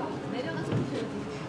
여기 민들